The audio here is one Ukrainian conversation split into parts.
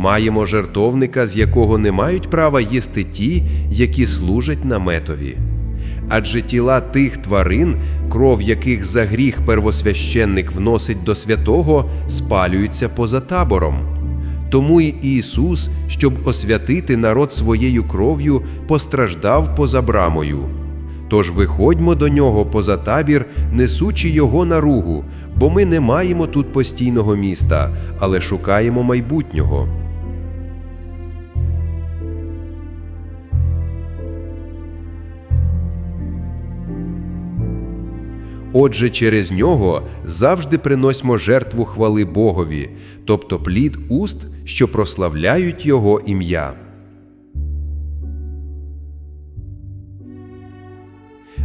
Маємо жертовника, з якого не мають права їсти ті, які служать наметові. Адже тіла тих тварин, кров яких за гріх первосвященник вносить до святого, спалюються поза табором. Тому й Ісус, щоб освятити народ своєю кров'ю, постраждав поза брамою. Тож виходьмо до нього поза табір, несучи його наругу, бо ми не маємо тут постійного міста, але шукаємо майбутнього. Отже, через нього завжди приносьмо жертву хвали Богові, тобто плід уст, що прославляють Його ім'я.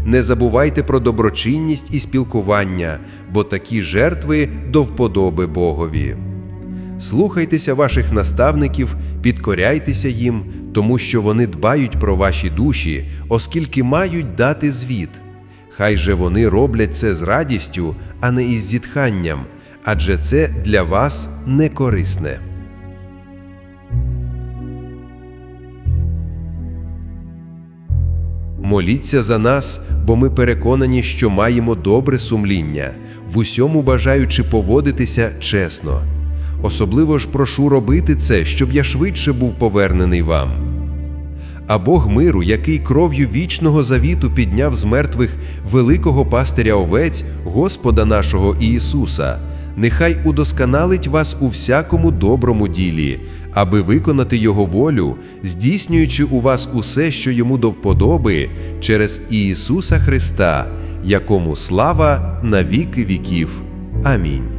Не забувайте про доброчинність і спілкування, бо такі жертви до вподоби Богові. Слухайтеся ваших наставників, підкоряйтеся їм, тому що вони дбають про ваші душі, оскільки мають дати звіт. Хай же вони роблять це з радістю, а не із зітханням, адже це для вас не корисне. Моліться за нас, бо ми переконані, що маємо добре сумління, в усьому бажаючи поводитися чесно. Особливо ж прошу робити це, щоб я швидше був повернений вам. А Бог миру, який кров'ю вічного завіту підняв з мертвих великого пастиря овець, Господа нашого Ісуса, нехай удосконалить вас у всякому доброму ділі, аби виконати Його волю, здійснюючи у вас усе, що йому до вподоби, через Ісуса Христа, якому слава на віки віків. Амінь.